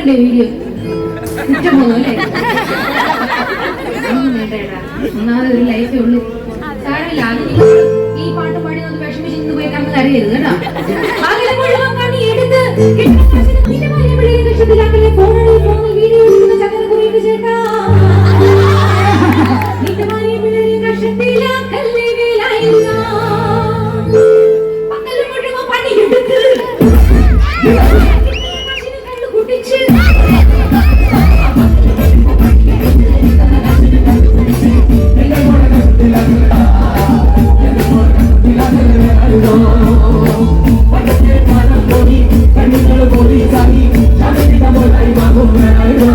കണ്ടിട്ടുണ്ടേ video കുറ്റം പോകും അല്ലേ ഒന്നാമത് ഒരു ലൈഫേ ഉള്ളൂ. സാരമില്ല ഈ പാട്ട് പാടി ഒന്ന് വിഷമിച്ച് ഇന്ന് പോയി കണ്ണ് കരയരുത് കേട്ടോ. പകൽ മുഴുവൻ കണി എടുത്ത് ഫോണിൽ ഫോണിൽ വീഡിയോ ചേട്ടാ. നിന്റെ Holy Gani, Chale Kita Bolai Mago Merai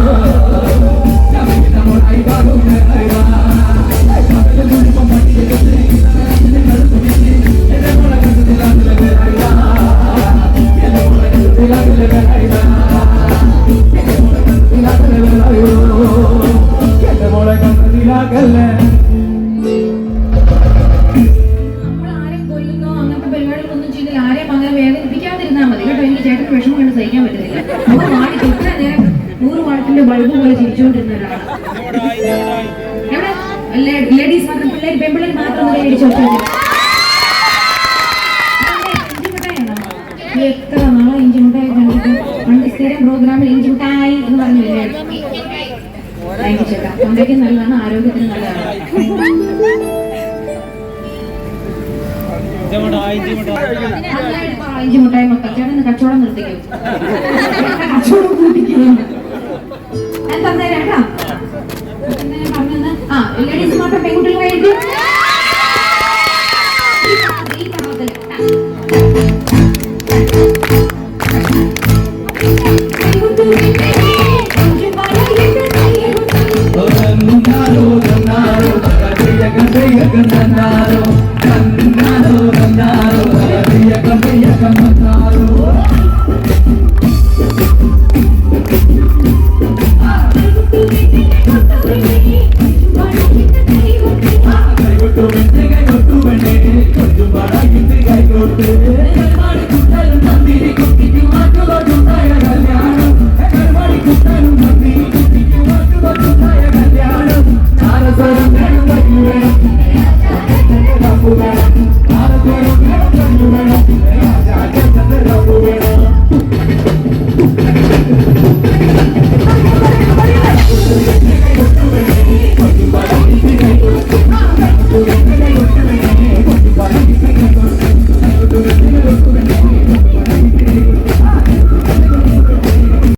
ചേട്ടന് വിഷമം കണ്ട് സഹിക്കാൻ പറ്റുന്നില്ല. നൂറ് വാട്ട് ഇത്ര നേരം നൂറ് വാട്ടിന്റെ ബൾബ് പോലെ ചിരിച്ചുകൊണ്ടിരുന്ന ഒരാളാണ്. ലേഡീസ് മാത്രം പിള്ളേർ പെൺപിള്ളേർ മാത്രം മേടിച്ചു എത്ര നാളെ ഇഞ്ചി മുട്ടായി കണ്ടിട്ട്? പണ്ട് സ്ഥിരം പ്രോഗ്രാമിൽ ഇഞ്ചി മുട്ടായി എന്ന് പറഞ്ഞില്ലേ? ചേട്ടാ. തൊണ്ടയ്ക്ക് നല്ലതാണ് ആരോഗ്യത്തിന് നല്ലതാണ്. അഞ്ചു മുട്ടായി മുട്ടയ്ക്കാണ് കച്ചവടം നിർത്തിക്കും. കച്ചവടം കൂട്ടിക്കും ഞാൻ തന്നേരാട്ടാ പറഞ്ഞത് Amen.